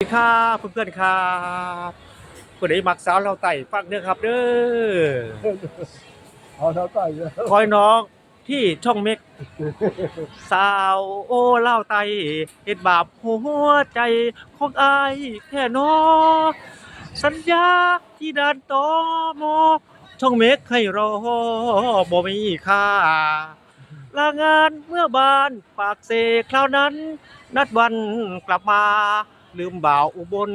สวัสดีครับเพื่อนๆครับผู้ใดมักสาวเราไต่ฟังเด้อครับเด้อเอาเท่าไหร่เลยคอยน้องที่ช่องเม็ก สาวโอ้เล่าไต่เฮ็ดบาปหัวใจของอายแค่นอสัญญาที่ดันต่อมอช่องเม็กให้รอบ่มีค่าลางานเมื่อบานปากเสกคราวนั้น นัดวันกลับมา ลืมบ่าวอุบล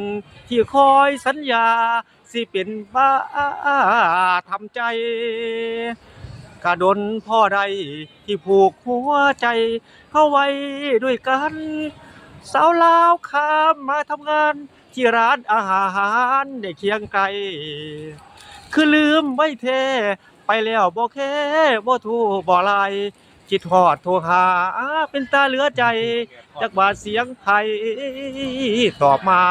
ที่คอยสัญญา สิเป็นบ้าทำใจกระดนพ่อใดที่ผูกหัวใจเข้าไว้ด้วยกัน สาวลาวข้ามมาทำงาน ที่ร้านอาหารได้เคียงไกลคือลืมไว้แท้ไปแล้วบ่แค่บ่ทูบ่ลาย คิดฮอดโทรหาเป็นตาเหลือใจจากบาดเสียงไทยตอบมา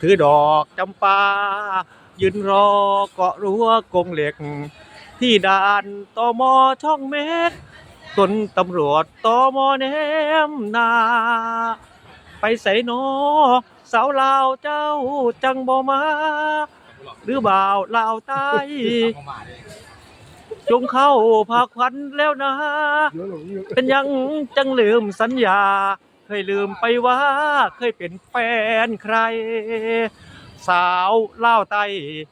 ถือดอกจำปา ยืนรอเกาะรั้วกงเหล็ก ที่ด่านตอมอช่องเม็กตนตำรวจตอมอแนมนา ไปใส่นอสาวลาวเจ้าจังบ่มา หรือบ่าวลาวใต้ จงเข้าพาควันแล้วนะ เป็นยังจังลืมสัญญา เคยลืมไปว่า เคยเป็นแฟนใคร สาวเล่าไต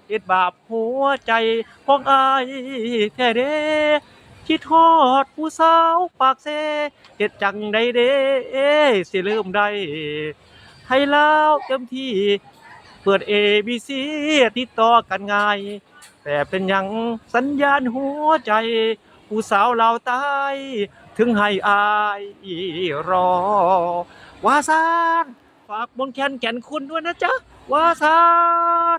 เฮ็ดบาปหัวใจของอายแท้เด้คิดฮอดผู้สาวปากเซเฮ็ดจังใดเด้สิลืมได้ให้ลาวเต็มที่ เปิด ABC ติดต่อกันง่าย แต่เป็นยังสัญญาณหัวใจผู้สาวเราวใตายถึงให้อายรอ วาซานฝากบนแคนแก่นคุณด้วยนะจ๊ะ วาซาน